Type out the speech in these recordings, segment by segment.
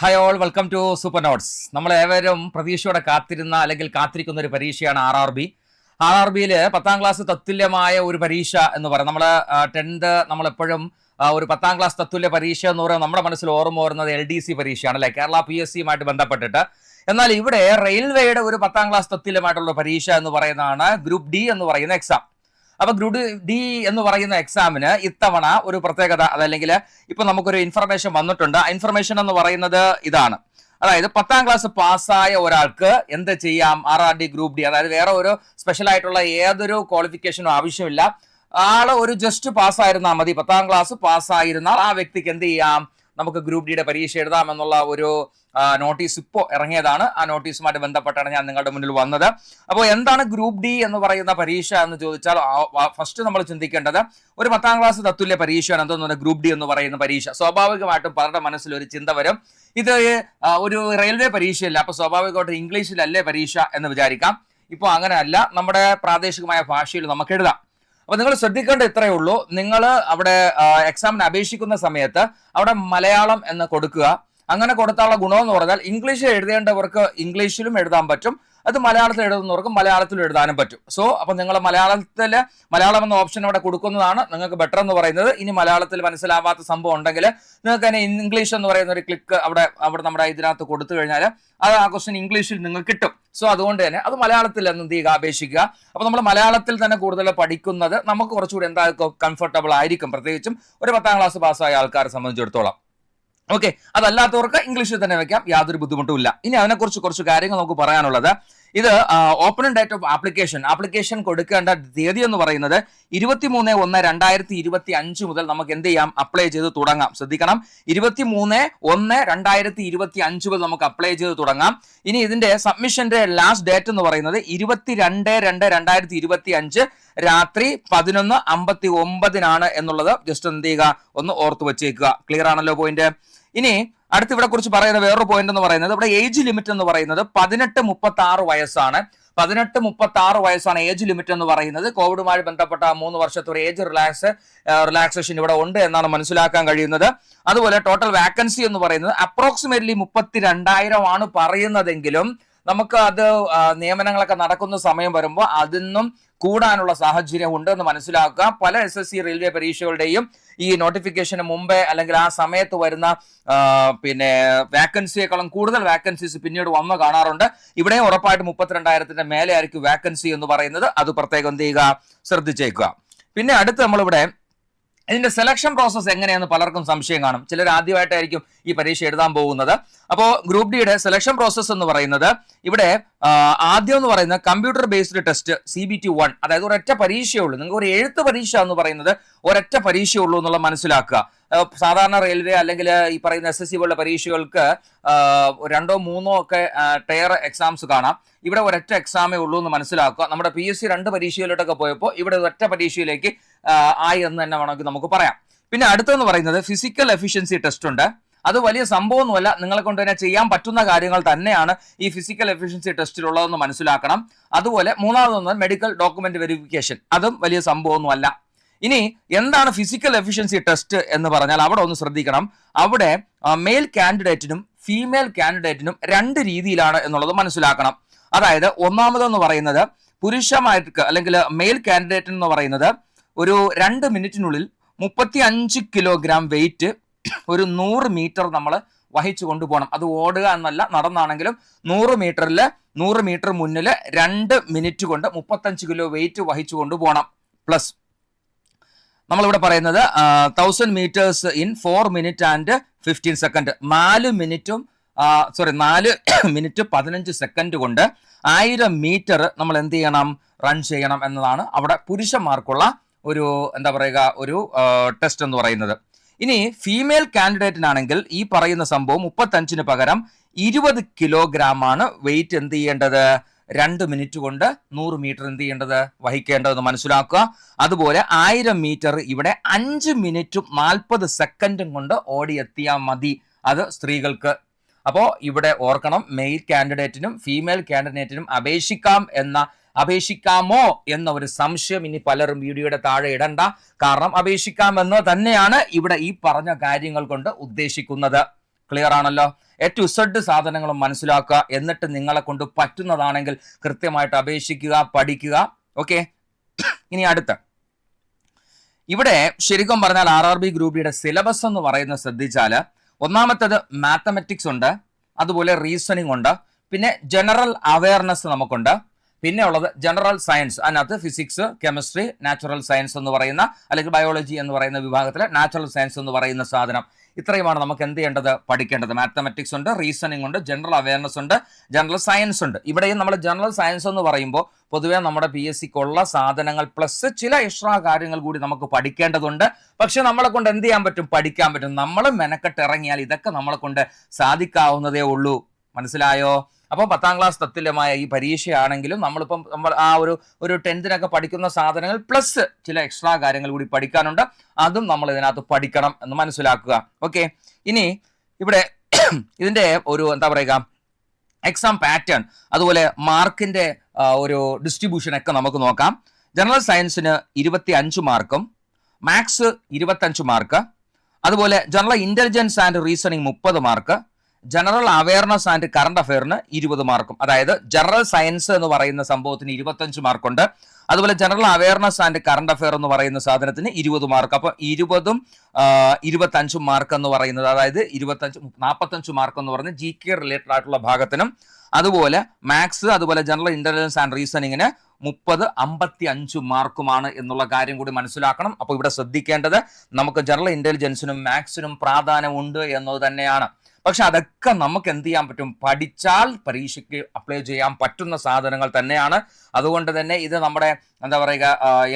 Hi all welcome to super notes നമ്മൾ ഏവരും പ്രതീക്ഷയോടെ കാത്തിരുന്ന അല്ലെങ്കിൽ കാത്തിരിക്കുന്ന ഒരു പരീക്ഷയാണ് R R B R R ബിയിൽ പത്താം ക്ലാസ് തത്തുല്യമായ ഒരു പരീക്ഷ എന്ന് പറയും. നമ്മൾ ടെൻത്ത് നമ്മളെപ്പോഴും ഒരു പത്താം ക്ലാസ് തത്തുല്യ പരീക്ഷ എന്ന് പറയുന്നത് നമ്മുടെ മനസ്സിൽ ഓർമ്മ വരുന്നത് എൽ ഡി സി പരീക്ഷയാണ് അല്ലെ? കേരള പി എസ് സിയുമായിട്ട് ബന്ധപ്പെട്ടിട്ട്. എന്നാൽ ഇവിടെ റെയിൽവേയുടെ ഒരു പത്താം ക്ലാസ് തത്തുല്യമായിട്ടുള്ള പരീക്ഷ എന്ന് പറയുന്നതാണ് ഗ്രൂപ്പ് ഡി എന്ന് പറയുന്ന എക്സാം അപ്പൊ ഗ്രൂപ്പ് ഡി എന്ന് പറയുന്ന എക്സാമിന് ഇത്തവണ ഒരു പ്രത്യേകത അതല്ലെങ്കിൽ ഇപ്പൊ നമുക്കൊരു ഇൻഫർമേഷൻ വന്നിട്ടുണ്ട്. ആ ഇൻഫർമേഷൻ എന്ന് പറയുന്നത് ഇതാണ്. അതായത് പത്താം ക്ലാസ് പാസ്സായ ഒരാൾക്ക് എന്ത് ചെയ്യാം? R R D group D അതായത് വേറെ ഒരു സ്പെഷ്യൽ ആയിട്ടുള്ള ഏതൊരു ക്വാളിഫിക്കേഷനും ആവശ്യമില്ല. ആൾ ഒരു ജസ്റ്റ് പാസ്സായിരുന്നാൽ മതി. പത്താം ക്ലാസ് പാസ്സായിരുന്നാൽ ആ വ്യക്തിക്ക് എന്ത് ചെയ്യാം? നമുക്ക് ഗ്രൂപ്പ് ഡിയുടെ പരീക്ഷ എഴുതാം എന്നുള്ള ഒരു നോട്ടീസ് ഇപ്പോൾ ഇറങ്ങിയതാണ്. ആ നോട്ടീസുമായിട്ട് ബന്ധപ്പെട്ടാണ് ഞാൻ നിങ്ങളുടെ മുന്നിൽ വന്നത്. അപ്പോൾ എന്താണ് ഗ്രൂപ്പ് ഡി എന്ന് പറയുന്ന പരീക്ഷ എന്ന് ചോദിച്ചാൽ ഫസ്റ്റ് നമ്മൾ ചിന്തിക്കേണ്ടത് ഒരു പത്താം ക്ലാസ് തത്തുല്യ പരീക്ഷയാണ്. എന്തെന്ന് ഗ്രൂപ്പ് ഡി എന്ന് പറയുന്ന പരീക്ഷ. സ്വാഭാവികമായിട്ടും പലരുടെ മനസ്സിൽ ഒരു ചിന്ത വരും. ഇത് ഒരു റെയിൽവേ പരീക്ഷയല്ല. അപ്പോൾ സ്വാഭാവികമായിട്ടും ഇംഗ്ലീഷിലല്ലേ പരീക്ഷ എന്ന് വിചാരിക്കാം. ഇപ്പോൾ അങ്ങനെയല്ല. നമ്മുടെ പ്രാദേശികമായ ഭാഷയിൽ നമുക്ക് എഴുതാം. അപ്പൊ നിങ്ങൾ ശ്രദ്ധിക്കേണ്ട ഇത്രയേ ഉള്ളൂ. നിങ്ങൾ അവിടെ എക്സാമിന് അപേക്ഷിക്കുന്ന സമയത്ത് അവിടെ മലയാളം എന്ന് കൊടുക്കുക. അങ്ങനെ കൊടുത്താലുള്ള ഗുണമെന്ന് പറഞ്ഞാൽ ഇംഗ്ലീഷിൽ എഴുതേണ്ടവർക്ക് ഇംഗ്ലീഷിലും എഴുതാൻ പറ്റും. അത് മലയാളത്തിൽ എഴുതുന്നവർക്ക് മലയാളത്തിൽ എഴുതാനും പറ്റും. സോ അപ്പോൾ നിങ്ങൾ മലയാളത്തിൽ മലയാളം എന്ന ഓപ്ഷൻ അവിടെ കൊടുക്കുന്നതാണ്. നിങ്ങൾക്ക് ബെറ്റർ എന്ന് പറയുന്നത്. ഇനി മലയാളത്തിൽ മനസ്സിലാവാത്ത സംഭവം ഉണ്ടെങ്കിൽ നിങ്ങൾക്ക് തന്നെ ഇംഗ്ലീഷ് എന്ന് പറയുന്ന ഒരു ക്ലിക്ക് അവിടെ അവിടെ നമ്മുടെ ഇതിനകത്ത് കൊടുത്തു കഴിഞ്ഞാൽ അത് ആ ക്വസ്റ്റ്യൻ ഇംഗ്ലീഷിൽ നിങ്ങൾക്ക് കിട്ടും. സോ അതുകൊണ്ട് തന്നെ അത് മലയാളത്തിൽ എന്ത് ചെയ്യുക? അപേക്ഷിക്കുക. അപ്പൊ നമ്മൾ മലയാളത്തിൽ തന്നെ കൂടുതൽ പഠിക്കുന്നത് നമുക്ക് കുറച്ചുകൂടി എന്താ കംഫർട്ടബിൾ ആയിരിക്കും. പ്രത്യേകിച്ചും ഒരു പത്താം ക്ലാസ് പാസ്സായ ആൾക്കാരെ സംബന്ധിച്ചിടത്തോളം. ഓക്കെ അതല്ലാത്തവർക്ക് ഇംഗ്ലീഷിൽ തന്നെ വെക്കാം. യാതൊരു ബുദ്ധിമുട്ടും ഇല്ല. ഇനി അതിനെക്കുറിച്ച് കുറച്ച് കാര്യങ്ങൾ നമുക്ക് പറയാനുള്ളത്. ഇത് opening date of application application കൊടുക്കേണ്ട തീയതി എന്ന് പറയുന്നത് ഇരുപത്തിമൂന്ന് ഒന്ന് രണ്ടായിരത്തി ഇരുപത്തി അഞ്ച് മുതൽ നമുക്ക് എന്ത് ചെയ്യാം? അപ്ലൈ ചെയ്ത് തുടങ്ങാം. ശ്രദ്ധിക്കണം. ഇരുപത്തിമൂന്ന് ഒന്ന് രണ്ടായിരത്തി ഇരുപത്തി അഞ്ച് മുതൽ നമുക്ക് അപ്ലൈ ചെയ്ത് തുടങ്ങാം. ഇനി ഇതിന്റെ സബ്മിഷന്റെ ലാസ്റ്റ് ഡേറ്റ് എന്ന് പറയുന്നത് ഇരുപത്തിരണ്ട് രണ്ട് രണ്ടായിരത്തി ഇരുപത്തി അഞ്ച് രാത്രി പതിനൊന്ന് അമ്പത്തി ഒമ്പതിനാണ് എന്നുള്ളത്. ജസ്റ്റ് എന്ത് ചെയ്യുക? ഒന്ന് ഓർത്ത് വെച്ചേക്കുക. ക്ലിയർ ആണല്ലോ പോയിന്റ് ഇനി അടുത്ത് ഇവിടെ കുറിച്ച് പറയുന്ന വേറൊരു പോയിന്റ് എന്ന് പറയുന്നത് ഇവിടെ ഏജ് ലിമിറ്റ് എന്ന് പറയുന്നത് പതിനെട്ട് മുപ്പത്തി ആറ് വയസ്സാണ്. പതിനെട്ട് മുപ്പത്തി ആറ് വയസ്സാണ് ഏജ് ലിമിറ്റ് എന്ന് പറയുന്നത്. കോവിഡുമായി ബന്ധപ്പെട്ട മൂന്ന് വർഷത്തെ ഒരു ഏജ് റിലാക്സ് റിലാക്സേഷൻ ഇവിടെ ഉണ്ട് എന്നാണ് മനസ്സിലാക്കാൻ കഴിയുന്നത്. അതുപോലെ ടോട്ടൽ വാക്കൻസി എന്ന് പറയുന്നത് അപ്രോക്സിമേറ്റ്ലി മുപ്പത്തി രണ്ടായിരം ആണ് പറയുന്നതെങ്കിലും നമുക്ക് അത് നിയമനങ്ങളൊക്കെ നടക്കുന്ന സമയം വരുമ്പോൾ അതിന്നും കൂടാനുള്ള സാഹചര്യം ഉണ്ട് എന്ന് മനസ്സിലാക്കുക. പല എസ് എസ് സി റെയിൽവേ പരീക്ഷകളുടെയും ഈ നോട്ടിഫിക്കേഷന് മുമ്പേ അല്ലെങ്കിൽ ആ സമയത്ത് വരുന്ന പിന്നെ വാക്കൻസിയേക്കാളും കൂടുതൽ വാക്കൻസീസ് പിന്നീട് വന്ന് കാണാറുണ്ട്. ഇവിടെയും ഉറപ്പായിട്ട് മുപ്പത്തിരണ്ടായിരത്തിന്റെ മേലെ ആയിരിക്കും വാക്കൻസി എന്ന് പറയുന്നത്. അത് പ്രത്യേകം എന്ത് ചെയ്യുക ശ്രദ്ധിച്ചേക്കുക. പിന്നെ അടുത്ത് നമ്മളിവിടെ ഇതിന്റെ സെലക്ഷൻ പ്രോസസ്സ് എങ്ങനെയാണെന്ന് പലർക്കും സംശയം കാണും. ചിലർ ആദ്യമായിട്ടായിരിക്കും ഈ പരീക്ഷ എഴുതാൻ പോകുന്നത്. അപ്പോൾ ഗ്രൂപ്പ് ഡിയുടെ സെലക്ഷൻ പ്രോസസ്സ് എന്ന് പറയുന്നത് ഇവിടെ ആദ്യം എന്ന് പറയുന്നത് computer based test C B T one അതായത് ഒരൊറ്റ പരീക്ഷയുള്ളൂ നിങ്ങൾക്ക് ഒരു എഴുത്ത് പരീക്ഷ എന്ന് പറയുന്നത് ഒരൊറ്റ പരീക്ഷയുള്ളൂ എന്നുള്ള മനസ്സിലാക്കുക. സാധാരണ റെയിൽവേ അല്ലെങ്കിൽ ഈ പറയുന്ന എസ് എസ് സി പോലുള്ള പരീക്ഷകൾക്ക് രണ്ടോ മൂന്നോ ഒക്കെ ടയർ എക്സാംസ് കാണാം. ഇവിടെ ഒരൊറ്റ എക്സാമേ ഉള്ളൂ എന്ന് മനസ്സിലാക്കുക. നമ്മുടെ പി എസ് സി രണ്ട് പരീക്ഷയിലോട്ടൊക്കെ പോയപ്പോൾ ഇവിടെ ഒറ്റ പരീക്ഷയിലേക്ക് ആയി എന്ന് തന്നെ വേണമെങ്കിൽ നമുക്ക് പറയാം. പിന്നെ അടുത്തെന്ന് പറയുന്നത് ഫിസിക്കൽ എഫിഷ്യൻസി ടെസ്റ്റ് ഉണ്ട്. അത് വലിയ സംഭവമൊന്നുമല്ല. നിങ്ങളെ കൊണ്ട് തന്നെ ചെയ്യാൻ പറ്റുന്ന കാര്യങ്ങൾ തന്നെയാണ് ഈ ഫിസിക്കൽ എഫിഷ്യൻസി ടെസ്റ്റിലുള്ളതെന്ന് മനസ്സിലാക്കണം. അതുപോലെ മൂന്നാമതൊന്ന് മെഡിക്കൽ ഡോക്യുമെന്റ് വെരിഫിക്കേഷൻ അതും വലിയ സംഭവമൊന്നുമല്ല. ഇനി എന്താണ് ഫിസിക്കൽ എഫിഷ്യൻസി ടെസ്റ്റ് എന്ന് പറഞ്ഞാൽ അവിടെ ഒന്ന് ശ്രദ്ധിക്കണം. അവിടെ മെയിൽ കാൻഡിഡേറ്റിനും ഫീമെയിൽ കാൻഡിഡേറ്റിനും രണ്ട് രീതിയിലാണ് എന്നുള്ളത് മനസ്സിലാക്കണം. അതായത് ഒന്നാമതെന്ന് പറയുന്നത് പുരുഷമായിട്ട് അല്ലെങ്കിൽ മെയിൽ കാൻഡിഡേറ്റ് എന്ന് പറയുന്നത് ഒരു രണ്ട് മിനിറ്റിനുള്ളിൽ മുപ്പത്തി അഞ്ച് കിലോഗ്രാം വെയിറ്റ് ഒരു നൂറ് മീറ്റർ നമ്മൾ വഹിച്ചു കൊണ്ടുപോകണം. അത് ഓടുക എന്നല്ല നടന്നാണെങ്കിലും നൂറ് മീറ്ററിൽ നൂറ് മീറ്റർ മുന്നിൽ രണ്ട് മിനിറ്റ് കൊണ്ട് മുപ്പത്തഞ്ച് കിലോ വെയിറ്റ് വഹിച്ചു കൊണ്ടുപോകണം. പ്ലസ് നമ്മളിവിടെ പറയുന്നത് thousand metres in four minute and fifteen second നാല് മിനിറ്റും സോറി നാല് മിനിറ്റ് പതിനഞ്ച് സെക്കൻഡ് കൊണ്ട് ആയിരം മീറ്റർ നമ്മൾ എന്ത് ചെയ്യണം? റൺ ചെയ്യണം എന്നതാണ് അവിടെ പുരുഷന്മാർക്കുള്ള ഒരു എന്താ പറയുക ഒരു ടെസ്റ്റ് എന്ന് പറയുന്നത്. ഇനി ഫീമെയിൽ കാൻഡിഡേറ്റിനാണെങ്കിൽ ഈ പറയുന്ന സംഭവം മുപ്പത്തഞ്ചിന് പകരം ഇരുപത് കിലോഗ്രാം ആണ് വെയിറ്റ് എന്ത് ചെയ്യേണ്ടത്? രണ്ട് മിനിറ്റ് കൊണ്ട് നൂറ് മീറ്റർ എന്ത് ചെയ്യേണ്ടത്? വഹിക്കേണ്ടതെന്ന് മനസ്സിലാക്കുക. അതുപോലെ ആയിരം മീറ്റർ ഇവിടെ അഞ്ച് മിനിറ്റും നാൽപ്പത് സെക്കൻഡും കൊണ്ട് ഓടിയെത്തിയാൽ മതി. അത് സ്ത്രീകൾക്ക്. അപ്പോൾ ഇവിടെ ഓർക്കണം മെയിൽ കാൻഡിഡേറ്റിനും ഫീമെയിൽ കാൻഡിഡേറ്റിനും അപേക്ഷിക്കാം എന്ന അപേക്ഷിക്കാമോ എന്ന ഒരു സംശയം ഇനി പലരും വീഡിയോയുടെ താഴെ ഇടണ്ട. കാരണം അപേക്ഷിക്കാമെന്ന് തന്നെയാണ് ഇവിടെ ഈ പറഞ്ഞ കാര്യങ്ങൾ കൊണ്ട് ഉദ്ദേശിക്കുന്നത്. ക്ലിയർ ആണല്ലോ? എ ഇസഡ് സാധനങ്ങളും മനസ്സിലാക്കുക. എന്നിട്ട് നിങ്ങളെ കൊണ്ട് പറ്റുന്നതാണെങ്കിൽ കൃത്യമായിട്ട് അപേക്ഷിക്കുക പഠിക്കുക. ഓക്കെ ഇനി അടുത്ത. ഇവിടെ ശരിക്കും പറഞ്ഞാൽ ആർ ആർ ബി ഗ്രൂപ്പിയുടെ സിലബസ് എന്ന് പറയുന്നത് ശ്രദ്ധിച്ചാൽ ഒന്നാമത്തത് മാത്തമെറ്റിക്സ് ഉണ്ട് അതുപോലെ റീസണിങ് ഉണ്ട് പിന്നെ ജനറൽ അവയർനെസ് നമുക്കുണ്ട്. പിന്നെ ഉള്ളത് ജനറൽ സയൻസ് അതിനകത്ത് ഫിസിക്സ് കെമിസ്ട്രി നാച്ചുറൽ സയൻസ് എന്ന് പറയുന്ന അല്ലെങ്കിൽ ബയോളജി എന്ന് പറയുന്ന വിഭാഗത്തിലെ നാച്ചുറൽ സയൻസ് എന്ന് പറയുന്ന സാധനം. ഇത്രയുമാണ് നമുക്ക് എന്ത് ചെയ്യേണ്ടത് പഠിക്കേണ്ടത്. മാത്തമെറ്റിക്സ് ഉണ്ട് റീസണിംഗ് ഉണ്ട് ജനറൽ അവയർനെസ് ഉണ്ട് ജനറൽ സയൻസ് ഉണ്ട്. ഇവിടെയും നമ്മൾ ജനറൽ സയൻസ് എന്ന് പറയുമ്പോൾ പൊതുവെ നമ്മുടെ പി എസ് സിക്കുള്ള സാധനങ്ങൾ പ്ലസ് ചില എക്സ്ട്രാ കാര്യങ്ങൾ കൂടി നമുക്ക് പഠിക്കേണ്ടതുണ്ട്. പക്ഷെ നമ്മളെ കൊണ്ട് എന്ത് ചെയ്യാൻ പറ്റും? പഠിക്കാൻ പറ്റും. നമ്മൾ മെനക്കെട്ട് ഇറങ്ങിയാൽ ഇതൊക്കെ നമ്മളെ കൊണ്ട് സാധിക്കാവുന്നതേ ഉള്ളൂ. മനസ്സിലായോ? അപ്പോൾ പത്താം ക്ലാസ് തത്തുല്യമായ ഈ പരീക്ഷയാണെങ്കിലും നമ്മളിപ്പം നമ്മൾ ആ ഒരു ഒരു ടെൻത്തിനൊക്കെ പഠിക്കുന്ന സാധനങ്ങൾ പ്ലസ് ചില എക്സ്ട്രാ കാര്യങ്ങൾ കൂടി പഠിക്കാനുണ്ട്. അതും നമ്മൾ ഇതിനകത്ത് പഠിക്കണം എന്ന് മനസ്സിലാക്കുക. ഓക്കെ ഇനി ഇവിടെ ഇതിന്റെ ഒരു എന്താ പറയുക എക്സാം പാറ്റേൺ അതുപോലെ മാർക്കിന്റെ ഒരു ഡിസ്ട്രിബ്യൂഷൻ ഒക്കെ നമുക്ക് നോക്കാം. ജനറൽ സയൻസിന് ഇരുപത്തി അഞ്ച് മാർക്കും മാത്സ് ഇരുപത്തഞ്ച് മാർക്ക് അതുപോലെ ജനറൽ ഇന്റലിജൻസ് ആൻഡ് റീസണിങ് മുപ്പത് mark general awareness and current അഫയറിന് ഇരുപത് മാർക്കും. അതായത് ജനറൽ സയൻസ് എന്ന് പറയുന്ന സംഭവത്തിന് ഇരുപത്തഞ്ച് മാർക്കുണ്ട്. അതുപോലെ general awareness and current affair എന്ന് പറയുന്ന സാധനത്തിന് ഇരുപത് മാർക്ക്. അപ്പൊ ഇരുപതും ഇരുപത്തഞ്ചും മാർക്ക് എന്ന് പറയുന്നത് അതായത് ഇരുപത്തഞ്ച് നാൽപ്പത്തഞ്ച് മാർക്ക് എന്ന് പറയുന്നത് ജി കെ റിലേറ്റഡ് ആയിട്ടുള്ള ഭാഗത്തിനും അതുപോലെ മാത്സ് അതുപോലെ ജനറൽ ഇന്റലിജൻസ് ആൻഡ് റീസണിങ്ങിന് മുപ്പത് അമ്പത്തി അഞ്ച് മാർക്കുമാണ് എന്നുള്ള കാര്യം കൂടി മനസ്സിലാക്കണം. അപ്പോൾ ഇവിടെ ശ്രദ്ധിക്കേണ്ടത് നമുക്ക് ജനറൽ ഇന്റലിജൻസിനും മാത്സിനും പ്രാധാന്യമുണ്ട് എന്നത് തന്നെയാണ്. പക്ഷെ അതൊക്കെ നമുക്ക് എന്ത് ചെയ്യാൻ പറ്റും? പഠിച്ചാൽ പരീക്ഷയ്ക്ക് അപ്ലൈ ചെയ്യാൻ പറ്റുന്ന സാധനങ്ങൾ തന്നെയാണ്. അതുകൊണ്ട് തന്നെ ഇത് നമ്മുടെ എന്താ പറയുക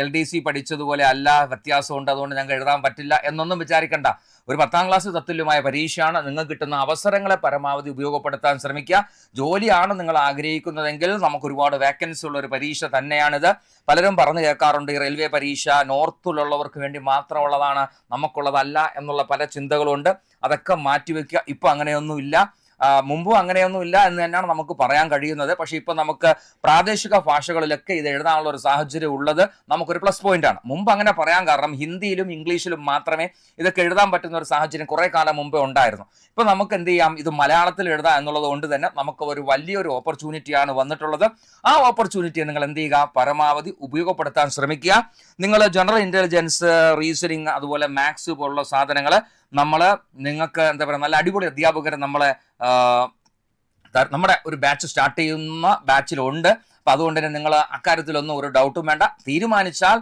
എൽ ഡി സി പഠിച്ചതുപോലെ അല്ല വ്യത്യാസമുണ്ട് അതുകൊണ്ട് ഞങ്ങൾക്ക് എഴുതാൻ പറ്റില്ല എന്നൊന്നും വിചാരിക്കണ്ട. ഒരു പത്താം ക്ലാസ് തത്തുല്യമായ പരീക്ഷയാണ് നിങ്ങൾക്ക് കിട്ടുന്ന അവസരങ്ങളെ പരമാവധി ഉപയോഗപ്പെടുത്താൻ ശ്രമിക്കുക. ജോലിയാണ് നിങ്ങൾ ആഗ്രഹിക്കുന്നതെങ്കിൽ നമുക്ക് ഒരുപാട് വേക്കൻസി ഉള്ള ഒരു പരീക്ഷ തന്നെയാണിത്. പലരും പറഞ്ഞു കേൾക്കാറുണ്ട് ഈ റെയിൽവേ പരീക്ഷ നോർത്തിലുള്ളവർക്ക് വേണ്ടി മാത്രമുള്ളതാണ് നമുക്കുള്ളതല്ല എന്നുള്ള പല ചിന്തകളുണ്ട്. അതൊക്കെ മാറ്റിവെക്കുക. ഇപ്പം അങ്ങനെയൊന്നുമില്ല. മുമ്പും അങ്ങനെയൊന്നുമില്ല എന്ന് തന്നെയാണ് നമുക്ക് പറയാൻ കഴിയുന്നത്. പക്ഷേ ഇപ്പൊ നമുക്ക് പ്രാദേശിക ഭാഷകളിലൊക്കെ ഇത് എഴുതാനുള്ള ഒരു സാഹചര്യം ഉള്ളത് നമുക്കൊരു പ്ലസ് പോയിന്റ് ആണ്. മുമ്പ് അങ്ങനെ പറയാൻ കാരണം ഹിന്ദിയിലും ഇംഗ്ലീഷിലും മാത്രമേ ഇതൊക്കെ എഴുതാൻ പറ്റുന്ന ഒരു സാഹചര്യം കുറെ കാലം മുമ്പേ ഉണ്ടായിരുന്നു. ഇപ്പൊ നമുക്ക് എന്ത് ചെയ്യാം? ഇത് മലയാളത്തിൽ എഴുതാം എന്നുള്ളത് കൊണ്ട് തന്നെ നമുക്ക് ഒരു വലിയൊരു ഓപ്പർച്യൂണിറ്റിയാണ് വന്നിട്ടുള്ളത്. ആ ഓപ്പർച്യൂണിറ്റി നിങ്ങൾ എന്ത് ചെയ്യുക? പരമാവധി ഉപയോഗപ്പെടുത്താൻ ശ്രമിക്കുക. നിങ്ങൾ ജനറൽ ഇന്റലിജൻസ് റീസണിങ് അതുപോലെ മാത്സ് പോലുള്ള സാധനങ്ങൾ നമ്മൾ നിങ്ങൾക്ക് എന്താ പറയുക നല്ല അടിപൊളി അധ്യാപകരെ നമ്മളെ നമ്മുടെ ഒരു ബാച്ച് സ്റ്റാർട്ട് ചെയ്യുന്ന ബാച്ചിലുണ്ട് അപ്പൊ അതുകൊണ്ട് തന്നെ നിങ്ങൾ അക്കാര്യത്തിലൊന്നും ഒരു ഡൗട്ടും വേണ്ട. തീരുമാനിച്ചാൽ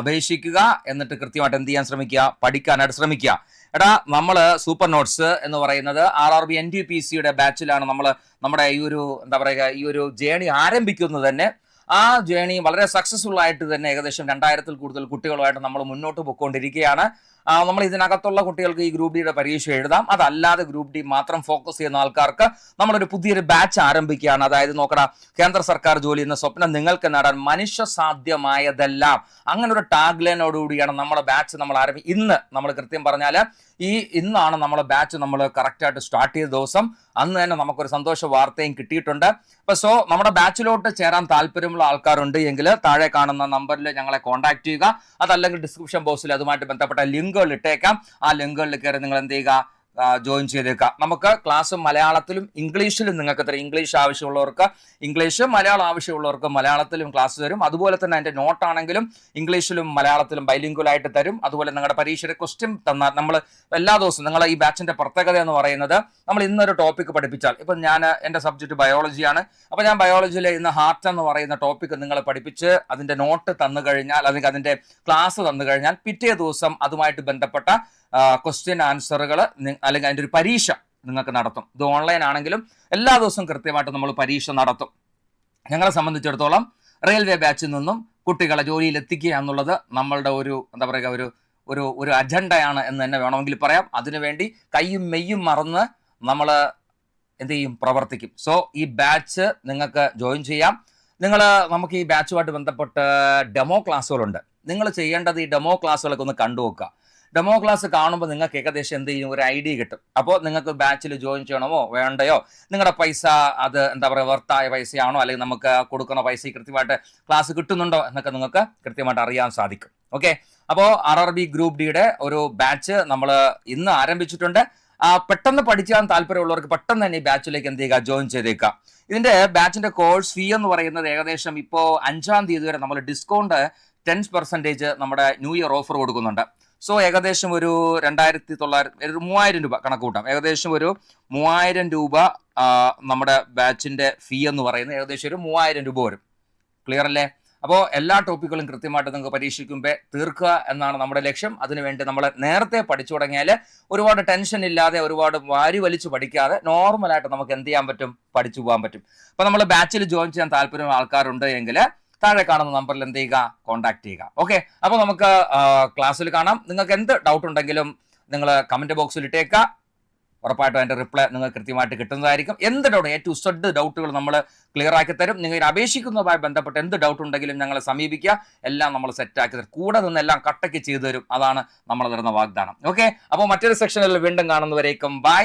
അപേക്ഷിക്കുക എന്നിട്ട് കൃത്യമായിട്ട് എന്ത് ചെയ്യാൻ ശ്രമിക്കുക? പഠിക്കാനായിട്ട് ശ്രമിക്കുക. എടാ നമ്മൾ സൂപ്പർ നോട്ട്സ് എന്ന് പറയുന്നത് R R B N T P സിയുടെ ബാച്ചിലാണ് നമ്മൾ നമ്മുടെ ഈ ഒരു എന്താ പറയുക ഈ ഒരു ജേണി ആരംഭിക്കുന്നത് തന്നെ. ആ ജേണി വളരെ സക്സസ്ഫുൾ ആയിട്ട് തന്നെ ഏകദേശം രണ്ടായിരത്തിൽ കൂടുതൽ കുട്ടികളുമായിട്ട് നമ്മൾ മുന്നോട്ട് പോയിക്കൊണ്ടിരിക്കുകയാണ് നമ്മൾ ഇതിനകത്തുള്ള കുട്ടികൾക്ക് ഈ ഗ്രൂപ്പ് ഡിയുടെ പരീക്ഷ എഴുതാം. അതല്ലാതെ ഗ്രൂപ്പ് ഡി മാത്രം ഫോക്കസ് ചെയ്യുന്ന ആൾക്കാർക്ക് നമ്മളൊരു പുതിയൊരു ബാച്ച് ആരംഭിക്കുകയാണ്. അതായത് നോക്കടാ കേന്ദ്ര സർക്കാർ ജോലി എന്ന സ്വപ്നം നിങ്ങൾക്ക് നേടാൻ മനുഷ്യ സാധ്യമായതെല്ലാം. അങ്ങനെ ഒരു ടാഗ് ലൈനോടുകൂടിയാണ് നമ്മുടെ ബാച്ച് നമ്മൾ ആരംഭി ഇന്ന് നമ്മൾ കൃത്യം പറഞ്ഞാൽ ഈ ഇന്നാണ് നമ്മളെ ബാച്ച് നമ്മൾ കറക്റ്റായിട്ട് സ്റ്റാർട്ട് ചെയ്ത ദിവസം. അന്ന് തന്നെ നമുക്കൊരു സന്തോഷ വാർത്തയും കിട്ടിയിട്ടുണ്ട്. അപ്പൊ സോ നമ്മുടെ ബാച്ചിലോട്ട് ചേരാൻ താല്പര്യമുള്ള ആൾക്കാരുണ്ട് എങ്കിൽ താഴെ കാണുന്ന നമ്പറിൽ ഞങ്ങളെ കോൺടാക്ട് ചെയ്യുക. അതല്ലെങ്കിൽ ഡിസ്ക്രിപ്ഷൻ ബോക്സിൽ അതുമായിട്ട് ബന്ധപ്പെട്ട ലിങ്കുകൾ ഇട്ടേക്കാം. ആ ലിങ്കുകളിൽ കയറി നിങ്ങൾ എന്ത് ചെയ്യുക? ജോയിൻ ചെയ്തേക്കാം. നമുക്ക് ക്ലാസ് മലയാളത്തിലും ഇംഗ്ലീഷിലും നിങ്ങൾക്ക് തരും. ഇംഗ്ലീഷ് ആവശ്യമുള്ളവർക്ക് ഇംഗ്ലീഷ് മലയാളം ആവശ്യമുള്ളവർക്ക് മലയാളത്തിലും ക്ലാസ് തരും. അതുപോലെ തന്നെ അതിന്റെ നോട്ടാണെങ്കിലും ഇംഗ്ലീഷിലും മലയാളത്തിലും ബൈലിംഗുലായിട്ട് തരും. അതുപോലെ നിങ്ങളുടെ പരീക്ഷയുടെ ക്വസ്റ്റ്യൻ തന്നാൽ നമ്മൾ എല്ലാ ദിവസവും നിങ്ങളെ ഈ ബാച്ചിന്റെ പ്രത്യേകത എന്ന് പറയുന്നത് നമ്മൾ ഇന്നൊരു ടോപ്പിക്ക് പഠിപ്പിച്ചാൽ. ഇപ്പം ഞാൻ എന്റെ സബ്ജക്റ്റ് ബയോളജിയാണ് അപ്പോൾ ഞാൻ ബയോളജിയിലെ ഇന്ന് ഹാർട്ട് എന്ന് പറയുന്ന ടോപ്പിക്ക് നിങ്ങൾ പഠിപ്പിച്ച് അതിന്റെ നോട്ട് തന്നു കഴിഞ്ഞാൽ അല്ലെങ്കിൽ അതിന്റെ ക്ലാസ് തന്നു കഴിഞ്ഞാൽ പിറ്റേ ദിവസം അതുമായിട്ട് ബന്ധപ്പെട്ട ക്വസ്റ്റ്യൻ ആൻസറുകൾ അല്ലെങ്കിൽ അതിന്റെ ഒരു പരീക്ഷ നിങ്ങൾക്ക് നടത്തും. ഇത് ഓൺലൈൻ ആണെങ്കിലും എല്ലാ ദിവസവും കൃത്യമായിട്ട് നമ്മൾ പരീക്ഷ നടത്തും. ഞങ്ങളെ സംബന്ധിച്ചിടത്തോളം റെയിൽവേ ബാച്ചിൽ നിന്നും കുട്ടികളെ ജോലിയിൽ എത്തിക്കുക എന്നുള്ളത് നമ്മളുടെ ഒരു എന്താ പറയുക ഒരു ഒരു ഒരു അജണ്ടയാണ് എന്ന് തന്നെ വേണമെങ്കിൽ പറയാം. അതിനുവേണ്ടി കയ്യും മെയ്യും മറന്ന് നമ്മൾ എന്ത് ചെയ്യും? പ്രവർത്തിക്കും. സോ ഈ ബാച്ച് നിങ്ങൾക്ക് ജോയിൻ ചെയ്യാം. നിങ്ങൾ നമുക്ക് ഈ ബാച്ചുമായിട്ട് ബന്ധപ്പെട്ട് ഡെമോ ക്ലാസ്സുകളുണ്ട് നിങ്ങൾ ചെയ്യേണ്ടത് ഈ ഡെമോ ക്ലാസ്സുകളൊക്കെ ഒന്ന് കണ്ടുവെക്കുക ഡെമോ ക്ലാസ് കാണുമ്പോൾ നിങ്ങൾക്ക് ഏകദേശം എന്ത് ചെയ്യും? ഒരു ഐഡിയ കിട്ടും. അപ്പോൾ നിങ്ങൾക്ക് ബാച്ചിൽ ജോയിൻ ചെയ്യണമോ? വേണ്ടയോ? നിങ്ങളുടെ പൈസ അത് എന്താ പറയുക വർത്തായ പൈസയാണോ? അല്ലെങ്കിൽ നമുക്ക് കൊടുക്കുന്ന പൈസ കൃത്യമായിട്ട് ക്ലാസ് കിട്ടുന്നുണ്ടോ? എന്നൊക്കെ നിങ്ങൾക്ക് കൃത്യമായിട്ട് അറിയാൻ സാധിക്കും. ഓക്കെ അപ്പോൾ ആർ ആർ ബി ഗ്രൂപ്പ് ഡിയുടെ ഒരു ബാച്ച് നമ്മൾ ഇന്ന് ആരംഭിച്ചിട്ടുണ്ട്. പെട്ടെന്ന് പഠിക്കാൻ താല്പര്യമുള്ളവർക്ക് പെട്ടെന്ന് തന്നെ ഈ ബാച്ചിലേക്ക് എന്ത് ചെയ്യുക? ജോയിൻ ചെയ്തേക്കുക. ഇതിന്റെ ബാച്ചിന്റെ കോഴ്സ് ഫീ എന്ന് പറയുന്നത് ഏകദേശം ഇപ്പോൾ അഞ്ചാം തീയതി വരെ നമ്മൾ ഡിസ്കൗണ്ട് ടെൻ പെർസെന്റേജ് നമ്മുടെ ന്യൂ ഇയർ ഓഫർ കൊടുക്കുന്നുണ്ട്. സോ ഏകദേശം ഒരു രണ്ടായിരത്തി തൊള്ളായിരത്തി ഒരു മൂവായിരം രൂപ കണക്ക് കൂട്ടാം. ഏകദേശം ഒരു മൂവായിരം രൂപ നമ്മുടെ ബാച്ചിന്റെ ഫീ എന്ന് പറയുന്നത് ഏകദേശം ഒരു മൂവായിരം രൂപ വരും. ക്ലിയർ അല്ലേ? അപ്പോൾ എല്ലാ ടോപ്പിക്കുകളും കൃത്യമായിട്ട് നിങ്ങൾക്ക് പരീക്ഷിക്കുമ്പോൾ തീർക്കുക എന്നാണ് നമ്മുടെ ലക്ഷ്യം. അതിനുവേണ്ടി നമ്മൾ നേരത്തെ പഠിച്ചു തുടങ്ങിയാൽ ഒരുപാട് ടെൻഷൻ ഇല്ലാതെ ഒരുപാട് വാരി വലിച്ചു പഠിക്കാതെ നോർമലായിട്ട് നമുക്ക് എന്ത് ചെയ്യാൻ പറ്റും? പഠിച്ചു പോകാൻ പറ്റും. അപ്പോൾ നമ്മൾ ബാച്ചിൽ ജോയിൻ ചെയ്യാൻ താല്പര്യമുള്ള ആൾക്കാരുണ്ട് എങ്കിൽ താഴെ കാണുന്ന നമ്പറിൽ എന്ത് ചെയ്യുക? കോൺടാക്ട് ചെയ്യുക. ഓക്കെ അപ്പോൾ നമുക്ക് ക്ലാസ്സിൽ കാണാം. നിങ്ങൾക്ക് എന്ത് ഡൗട്ട് ഉണ്ടെങ്കിലും നിങ്ങൾ കമന്റ് ബോക്സിൽ ഇട്ടേക്കുക. ഉറപ്പായിട്ടും അതിന്റെ റിപ്ലൈ നിങ്ങൾ കൃത്യമായിട്ട് കിട്ടുന്നതായിരിക്കും. എന്ത് ഡൗട്ട് ടു സെഡ് ഡൗട്ടുകൾ നമ്മൾ ക്ലിയർ ആക്കി തരും. നിങ്ങൾ അപേക്ഷിക്കുന്നതുമായി ബന്ധപ്പെട്ട് എന്ത് ഡൗട്ട് ഉണ്ടെങ്കിലും ഞങ്ങളെ സമീപിക്കുക. എല്ലാം നമ്മൾ സെറ്റാക്കി തരും. കൂടെ നിന്ന് എല്ലാം കട്ടയ്ക്ക് ചെയ്തു തരും. അതാണ് നമ്മൾ തരുന്ന വാഗ്ദാനം. ഓക്കെ അപ്പോൾ മറ്റൊരു സെക്ഷനിൽ വീണ്ടും കാണുന്നവരേക്കും. ബൈ